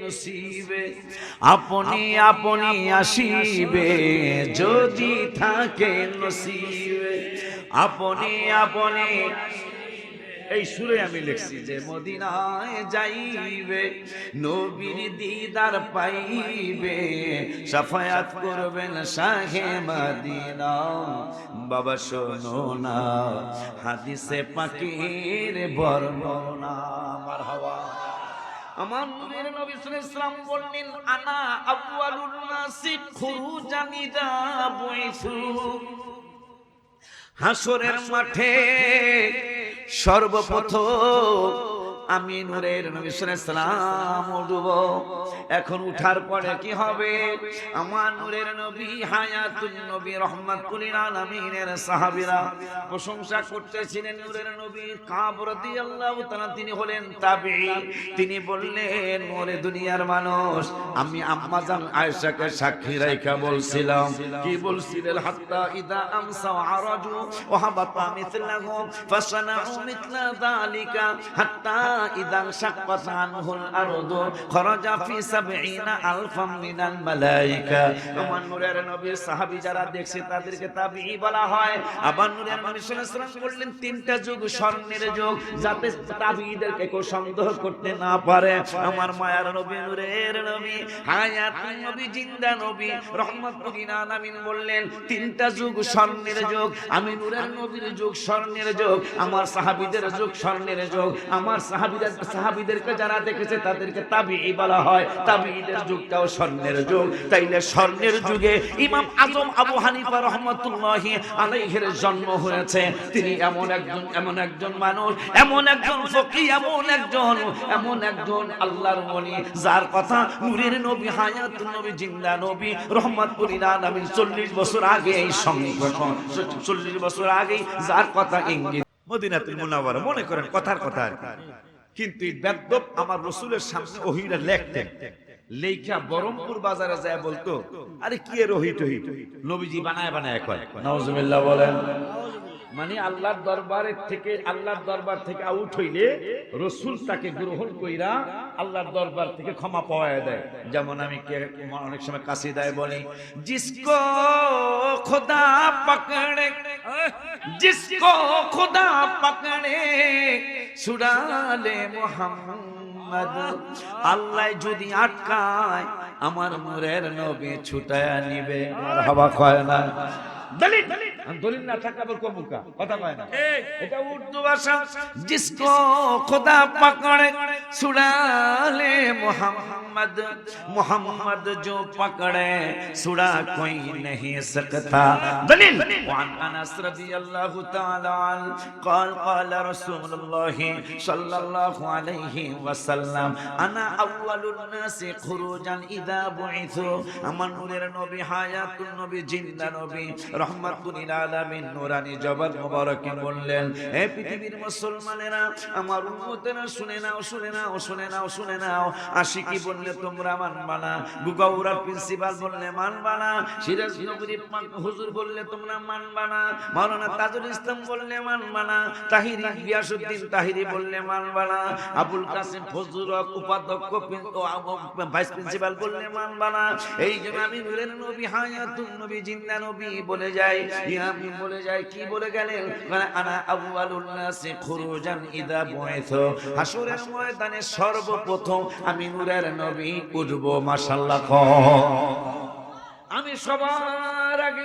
নসিবে আপনি আপনি আসিবে যদি থাকে নসিবে আপনি আপনি এই সুরে আমি লিখছি যে মদিনায় যাইবে নবীর দিদার পাইবে সাফায়াত করবেন শাহে মদিনা। বাবা শোনো না হাদিসে পাকির বর্ণনা আমার আমার নবীর নবী আলাইহি বললেন আনা আউয়ালুন নাসি খুরুজান ইদা বুইসু হাসরের মাঠে সর্বপ্রথম আমি নূরের নবী সালাম উঠব। এখন উঠার পরে কি হবে? আমার নূরের নবী হায়াতুল নবী রহমাতুল আলামিনের সাহাবীরা প্রশংসা করতেছিলেন নূরের নবী কাব রাদিয়াল্লাহু তাআলা, তিনি হলেন তাবিঈ। তিনি বললেন, ওরে দুনিয়ার মানুষ, আমি আম্মাজান আয়েশাকে সাক্ষী রাইখা বলছিলাম। কি বলছিলেন? হাত্তা ইদা আমসা আরাজু ওয়াহাবাতা মিথলাহু ফাসানাউ মিথলা যালিকা হাত্তা সাহাবী তিনটা যুগ স্বর্ণের যুগ সন্দেহ করতে না পারে। আমার নবী নবী নবী, জিন্দা নবী বললেন, তিনটা যুগ স্বর্ণের যুগ, আমি নূরের নবীর যুগ স্বর্ণের যুগ, আমার সাহাবীদের যুগ স্বর্ণের যুগ, আমার সাহাবীদের সাহাবীদেরকে যারা দেখেছে, তাদেরকে তাবিঈ বলা হয়। তাবিঈদের যুগটাও স্বর্ণের যুগ। তাইলে স্বর্ণের যুগে ইমাম আজম আবু হানিফা রহমতুল্লাহি আলাইহির জন্ম হয়েছে। তিনি এমন একজন এমন একজন মানুষ, এমন একজন ফকি, এমন একজন এমন একজন আল্লাহর ওলি, যার কথা নূরের নবী হায়াতুন নবী, জিন্দা নবী, রহমাতুল আলামিন 40 বছর আগে এই সংগঠন 40 বছর আগে যার কথা ইঙ্গিত মদিনাতুল মুনাওয়ারা, মনে করেন কথার কথা আর কি। কিন্তু এই বেদব আমার রসুলের সামনে ওহিরা লেখতেন। লেখা বরমপুর বাজারে যায় বলতো, আরে কি এর ওহি টহি নবীজি বানায় বানায় কয় নওজুবিল্লাহ বলেন। মানে আল্লাহর দরবারের থেকে, আল্লাহর দরবার থেকে আউট হইলে রসুল তাকে গ্রহণ কইরা আল্লাহর দরবার থেকে ক্ষমা পাওয়া দেয়। যেমন আমি অনেক সময় কাশি দেয় বলি, জিসকো খোদা পাকড়ে, জিসকো খোদা পাকড়ে, সুরালে মোহাম্মদ, আল্লাহ যদি আটকায়, আমার মুরের নবী ছুটায় নিবে। আর হাওয়া খয় না। দলিত দলিল না থাকলে আবার কমুকা কথা কয় না। এটা উর্দু ভাষা। জিসকো খোদা পাকড়ে সুড়ালে মোহাম্মদ। محمد محمد جو پکڑے سڑا کوئی نہیں سکتا دلیل وعن انس رضی اللہ تعالی قال قال رسول اللہ صلی اللہ علیہ وسلم انا اول الناس خروجا اذا بعثوا আমার নূরের নবী হায়াতুন নবী জিন্দা নবী রহমাতুল আলামিন নূরানি জবাব মুবারকে বললেন হে পৃথিবীর মুসলমানেরা আমার উম্মতেরা শুনে নাও শুনে নাও শুনে নাও শুনে নাও আশিকি বললেন বললে তোমরা মানবা না। গুগাউরা প্রিন্সিপাল বললে মানবা না। সিরাজ নগরী হুজুর বললে তোমরা মানবা না। মাওলানা তাজুল ইসলাম বললে মানবা না। তাহিরি গিয়াসউদ্দিন তাহিরি বললে মানবা না। আবুল কাসিম ফজলুল হক, উপাধ্যক্ষ ভাইস প্রিন্সিপাল বললে মানবা না। এই জন্য আমি নূরের নবী, হায়াতুন নবী জিন্দা নবী বলে যাই। ইয়া আমি বলে যাই। কি বলে গেলেন? মানে আনা আউয়ালুন নাসি খুরুজান ইদা বুইথু। হাসরের ময়দানে সর্বপ্রথম আমি নূরের নবী উঠব উঠবো ক আমি সবার আগে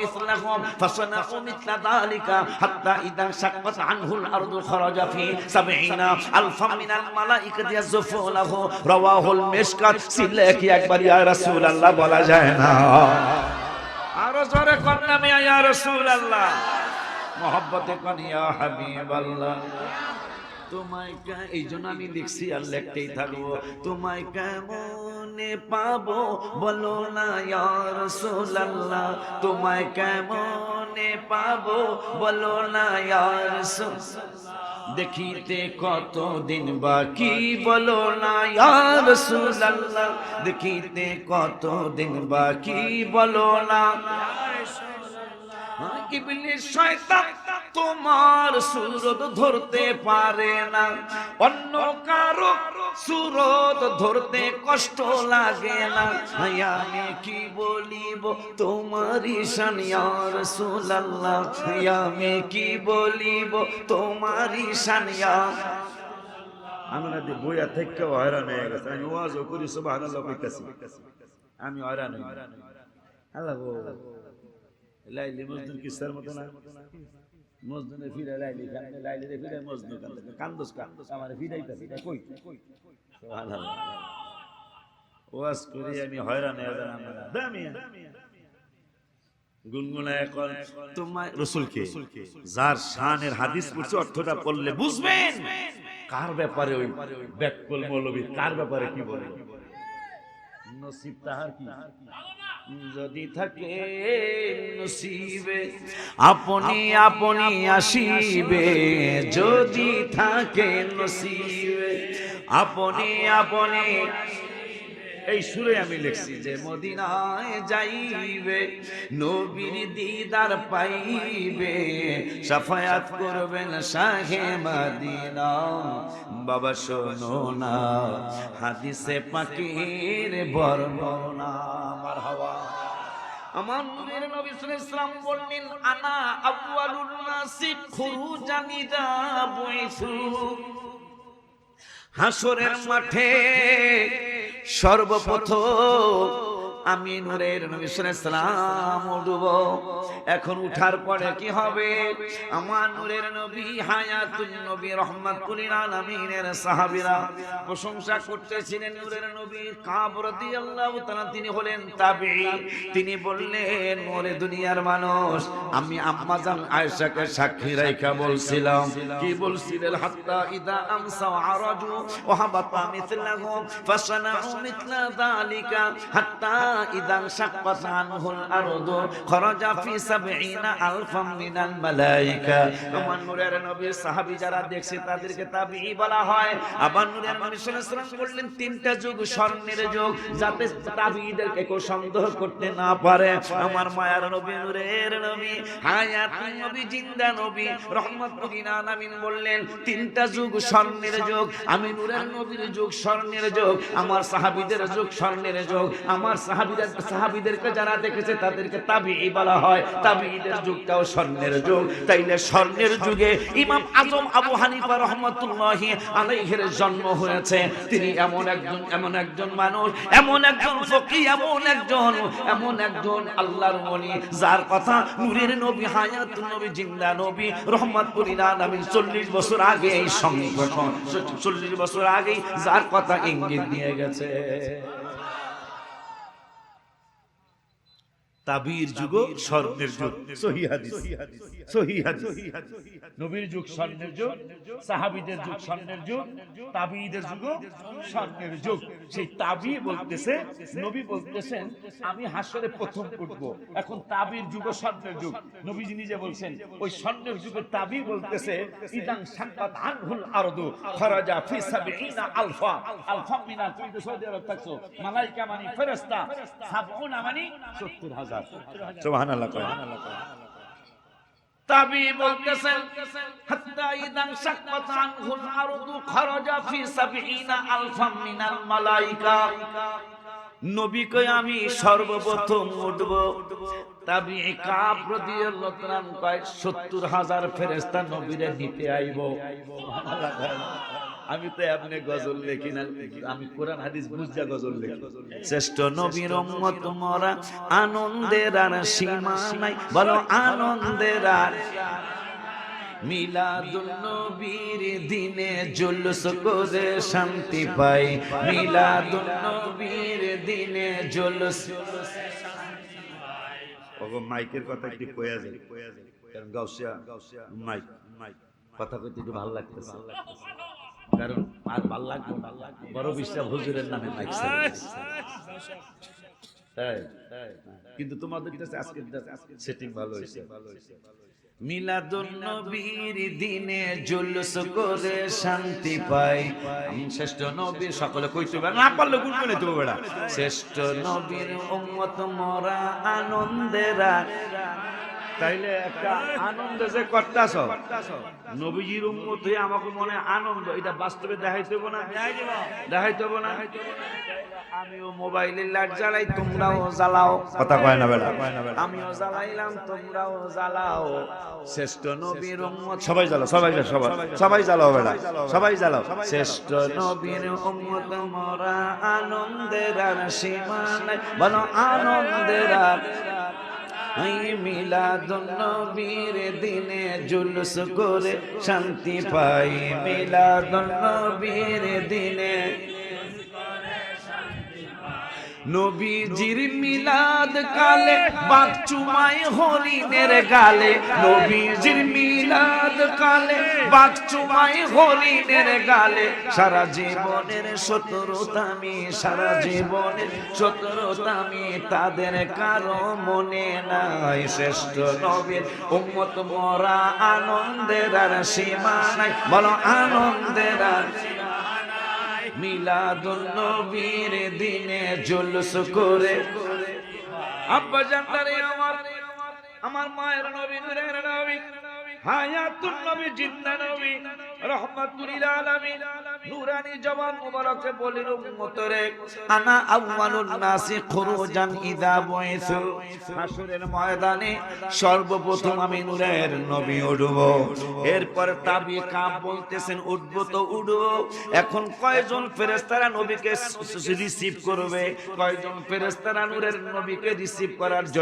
مثلهم فصنعوا مثل ذلك حتى إذا انشقت عنه الأرض خرج في سبعين ألفا من الملائكة يزفوا له رواه المشكات সিল্লে কি একবার ইয়া রাসূলুল্লাহ বলা যায় না আরো জোরে কন্যা ইয়া রাসূলুল্লাহ মহব্বতে কন ইয়া হাবিবাল্লাহ তোমায় কে- এই জন্য আমি লিখছি আর লেখতেই থাকবো তোমায় কেমনে পাবো? বলো না ইয়ার সোল্লাহ তোমায় কেমনে পাবো? বলো না ইয়ার দেখিতে কত দিন বাকি? বলো না ইয়ার সুল্লাহ দেখিতে কত দিন বাকি? বলো না ইবলিস শয়তান তোমার সুরত ধরতে পারে না। অন্য কারও সুরত ধরতে কষ্ট লাগে না। আমি কি বলিব? তোমার ঈশান ইয়া রাসূলুল্লাহ। হাই আমি কি বলিব? তোমার ঈশান ইয়া আমরা দি বইয়া থেকে হয়রান হয়ে গেছে। আমি ওয়াজও করি সুবহানাল্লাহ কইতাছি। আমি হয়রান হই। আল্লাহ লাইলি মজদুর কিসার মতো না? ফিরে লাইলি কান্দে লাইলি রে ফিরে মজদুর কান্দে কান্দস কান্দস আমার ফিরাইতা ফিরা কই? সুবহানাল্লাহ। ওয়াজ করি আমি হয়রান হয়ে গেলাম। দামিয়া। গুনগুনায় কর তোমায় রসুলকে যার শানের হাদিস পড়ছে অর্থটা পড়লে বুঝবেন। কার ব্যাপারে ওই ব্যাককল মৌলবী কার ব্যাপারে কি বলে? নসিব তাহার কি? যদি থাকে নসিবে আপনি আপনি আসিবে। যদি থাকে নসিবে। আপনি আপনি এই সুরে আমি লিখছি যে, মদিনায় যাইবে, নবীর দিদার পাইবে, সাফায়াত করবেন শাহে মদিনা। বাবা, শোনো না, হাদিসে পাকির বর্ণনা মারহাবা আমার নবীর নবী সাল্লাল্লাহু বললেন, আনা আউয়ালুন নাসি খুরুজান ইদা বুইসু হাসরের মাঠে সর্বপ্রথম আমি নূরের নবী সালাম উঠব। এখন উঠার পরে কি হবে? আমার নূরের নবী নবী সাহাবীরা প্রশংসা করতেছিলেন নূরের নবী কাব রাদিয়াল্লাহু তাআলা, তিনি হলেন তাবিঈ। তিনি বললেন, ওরে দুনিয়ার মানুষ, আমি আম্মা জান আয়েশাকে সাক্ষী রাইখা বলছিলাম। কি বলছিলেন? হাত্তা ইদা আমসা আরাজু ওয়া হাবাতা মিথলাহু ফাসানাউ মিথলা হাত্তা ইদা শাক্কাত আনহুল আরদু, খরাজা ফি সাবঈনা আলফাম মিনাল মালাইকা। আমার নূরের নবী সাহাবী যারা দেখছে, তাদেরকে তাবিঈ বলা হয়। আবার নূরের নবী সাল্লাল্লাহু বললেন, তিনটা যুগ স্বর্ণের যুগ, যাতে তাবিঈদেরকে কেউ সন্দেহ করতে না পারে। আমার মায়ার নবী, নূরের নবী, হায়াত নবী, জিন্দা নবী রহমতুল আলামিন বললেন, তিনটা যুগ স্বর্ণের যুগ, আমি নূরের নবীর যুগ স্বর্ণের যুগ, আমার সাহাবীদের যুগ স্বর্ণের যুগ, আমার সাহাবীদের সাহাবীদেরকে যারা দেখেছে, তাদেরকে তাবিঈ বলা হয়। তাবিঈদের যুগটাও স্বর্ণের যুগ। তাইলে স্বর্ণের যুগে ইমাম আজম আবু হানিফা রহমতুল্লাহি আলাইহির জন্ম হয়েছে। তিনি এমন একজন এমন একজন মানুষ, এমন একজন ফকি, এমন একজন এমন একজন আল্লাহর ওলি, যার কথা নূরের নবী, হায়াতুন নবী, জিন্দা নবী, রহমাতুল আলামিন 40 বছর আগে এই সংগঠন 40 বছর আগে যার কথা ইঙ্গিত দিয়ে গেছে। তাবির যুগ স্বর্ণের যুগ। সহি হাদিস। সহি হাদিস। নবীর যুগ স্বর্ণের যুগ। সাহাবীদের যুগ স্বর্ণের যুগ। তাবিদের যুগ স্বর্ণের যুগ। সেই তাবি বলতেছে নবী বলতেছেন আমি হাসরে প্রথম উঠবো। এখন তাবির যুগ স্বর্ণের যুগ। নবীজি নিজে বলছেন ওই স্বর্ণের যুগের তাবি বলতেছে ইদান সাক্কাত আনহুল আরদু খরাজা ফি সাবঈনা আলফা। আলফা মিনা তুই তো সৌদি আরব থাকছো। মালাইকা মানে ফেরেশতা সাবউনা মানে 70000 তাবি বলতেছেন হাত্তা ইদান শাক্কাত আনহুল আরদু খরাজা ফি সাবঈনা আলফাম মিনাল মালাইকা। নবী কই আমি সর্বপ্রথম উঠব। তাবি কাপ রাদিয়াল্লাহু তাআলা কয় 70000 ফেরেশতা নবীরে নিতে আইব। আমি তো আপনি গজল লেখি না, আমি কোরআন, হাদিস বুঝা গজল লেখি। শ্রেষ্ঠ নবীর উম্মত মোরা আনন্দের আর সীমা নাই, বলো আনন্দের আর মিলাদুল নবীর দিনে জুলুস করে শান্তি পাই। মিলাদুল নবীর দিনে জুলুস ওগো, মাইকের কথা একটু কয়া যায় কারণ গাউসিয়া মাইক মাইক, কথা কইতে একটু ভালো লাগতেছে। কারণ আর ভালো লাগবে বড় হুজুরের নামে মাইক তাই কিন্তু তোমাদের কাছে আজকে সেটিং ভালো হয়েছে। মিলাদুন নবীর দিনে জুলুস করে শান্তি পাই। আমি শ্রেষ্ঠ নবীর সকলে কইতে পারে না পারলে গুণ করে দেবো বেড়া। শ্রেষ্ঠ নবীর উম্মত মরা আনন্দেরা। তাইলে একটা আনন্দ যে করতাছ। নবীজির উম্মত হয়ে আমাকে মনে আনন্দ এটা বাস্তবে দেখাইতে হব না? দেখাইতে হব না? আমিও মোবাইলের লাইট জ্বালাই তোমরাও জ্বালাও। কথা কয় না বেলা। আমিও জ্বালাইলাম তোমরাও জ্বালাও। শ্রেষ্ঠ নবীর উম্মত। সবাই জ্বালাও সবাই সবাই। সবাই জ্বালাও বেলা। সবাই জ্বালাও। শ্রেষ্ঠ নবীর উম্মত মরা আনন্দের আর সীমা নাই। বলো আনন্দের আর এই মিলাদুন নবীর দিনে জুলুস করে শান্তি পাই। মিলাদুন নবীর দিনে নবীজির মিলাদ কালে বাক চুমাই হরিণের গালে। নবীজির মিলাদ কালে বাক চুমাই হরিণের গালে। সারা জীবনের শত্রুতামি সারা জীবনের শত্রুতামি তাদের কারও মনে নাই। শ্রেষ্ঠ নবীর উম্মত মরা আনন্দের আর সীমা নাই। বলো আনন্দের আর মিলাদুন নবীর দিনে জুলুস করে। আব্বা জানতারে আমার আমার মায়ের নবী, নূরের নবী হায়াতুন নবী জিন্দা নবী সর্বপ্রথম আমি নূরের নবী উঠব। এরপর তাবি কাপ বলতেছেন, উঠব তো উঠব। এখন কয়জন ফেরেশতারা নবীকে রিসিভ করবে? কয়জন ফেরেশতারা নূরের নবীকে রিসিভ করার জন্য